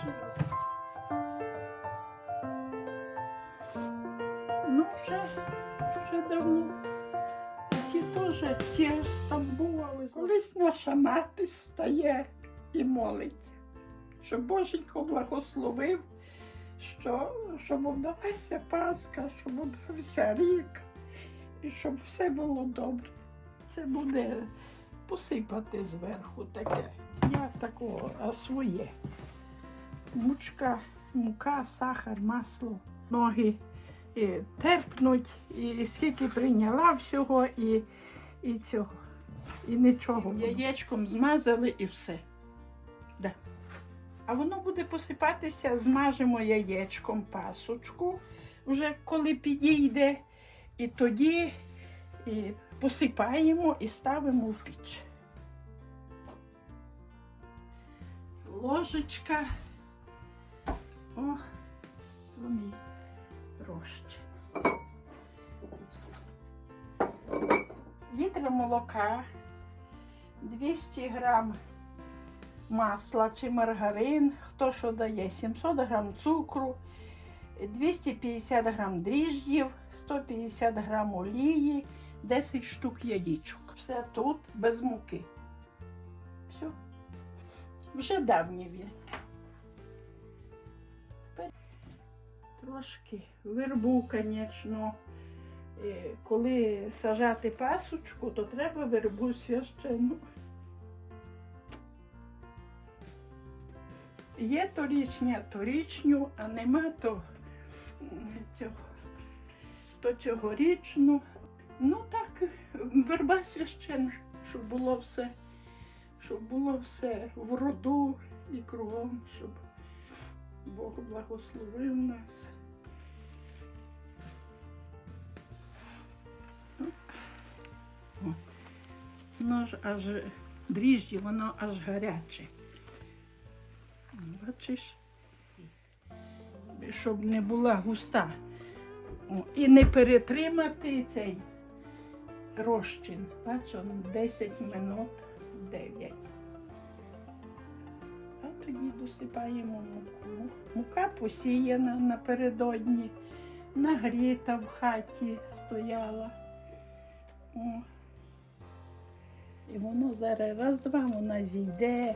сюди. Ну, вже, вже давно. Ті теж ті Стамбула. Колись наша мати стає і молиться, щоб Боженько благословив, що, щоб вдалася Пасха, щоб вдався рік, і щоб все було добре. Це буде посипати зверху таке. Я такого, а своє. Мучка, мука, сахар, масло, ноги і терпнуть, і скільки прийняла всього, і, і цього. І нічого. Яєчком змазали і все. Да. А воно буде посипатися, змажемо яєчком пасочку, вже коли підійде, і тоді і посипаємо і ставимо в піч. Ложечка. О, то мій розчин. Літр молока, 200 грам масла чи маргарин, хто що дає, 700 грам цукру, 250 грам дріждів, 150 грам олії, 10 штук яєчок. Все тут без муки. Все. Вже давній він. Трошки вербу, звісно. Е, Коли сажати пасочку, то треба вербу священну. Є торічня, торічню, а нема то цього, то цьогорічну. Ну так, верба священна, щоб було все, щоб було все в роду і кругом, щоб Бог благословив нас. Воно ж аж дріжджі, воно аж гаряче. Бачиш, щоб не була густа. О, І не перетримати цей розчин. Он 10 минут 9. А тоді досипаємо муку. Мука посіяна напередодні, нагріта в хаті стояла. О. І воно зараз раз-два вона зійде.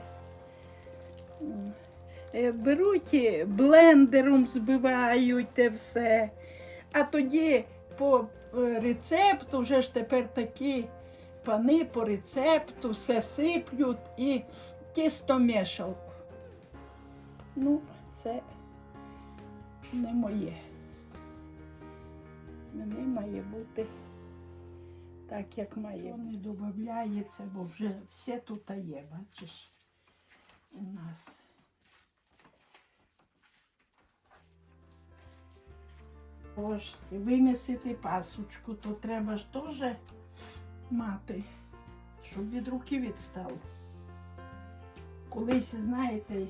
Е, Беруть блендером збивають те все. А тоді по рецепту, вже ж тепер такі пани по рецепту все сиплють і тістомішалку. Ну, це не моє. Мене має бути так, як має. Не додається, бо вже все тут є, бачиш, у нас. Ось, вимісити пасочку, то треба ж теж мати, щоб від руки відстало. Колись, знаєте,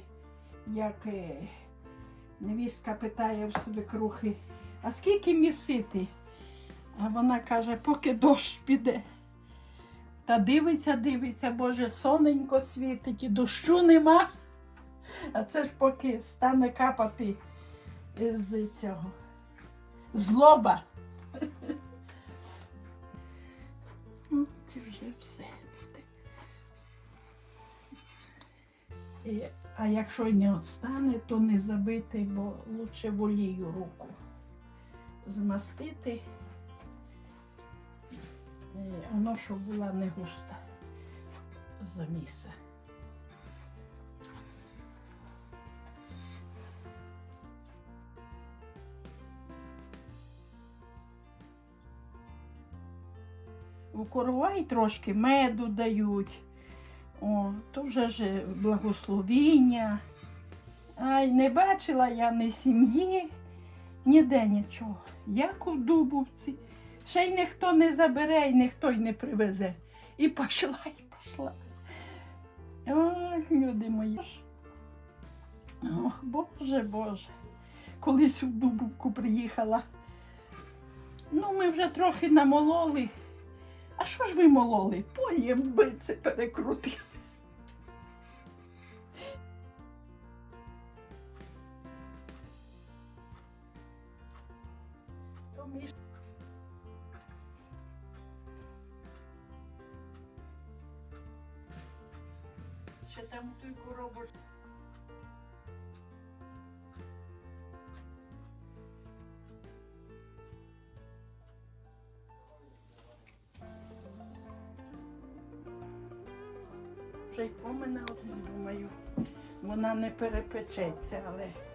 як е, невістка питає в свекрухи, а скільки місити? А вона каже, поки дощ піде. Та дивиться, дивиться, Боже, соненько світить і дощу нема. А це ж поки стане капати з цього злоба. Це вже все. І, А якщо не отстане, то не забити, бо лучше в олію руку змастити. Воно, щоб була не густа заміса. У коровай трошки меду дають. О, то вже ж благословіння. Ай, не бачила я ні сім'ї, ніде нічого. Як у Дубовці. Ще й ніхто не забере, і ніхто й не привезе. І пішла, і пішла. Ой, люди мої. Ох, Боже, Боже. Колись у Дубовку приїхала. Ну, ми вже трохи намололи. А що ж ви мололи? Поєм бице перекрутив. Там той коробок. Вже й одну, думаю, вона не перепечеться, але.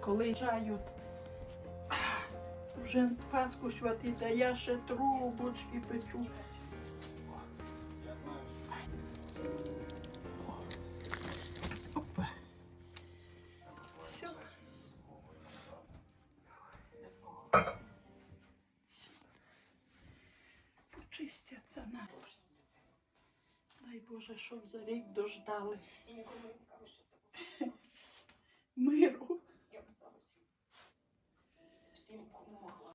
Коли жають вже Пасху святить, а я ще трубочки печу. Опа. Все. Почистяться на. Дай Боже, щоб за рік дождали. Миру.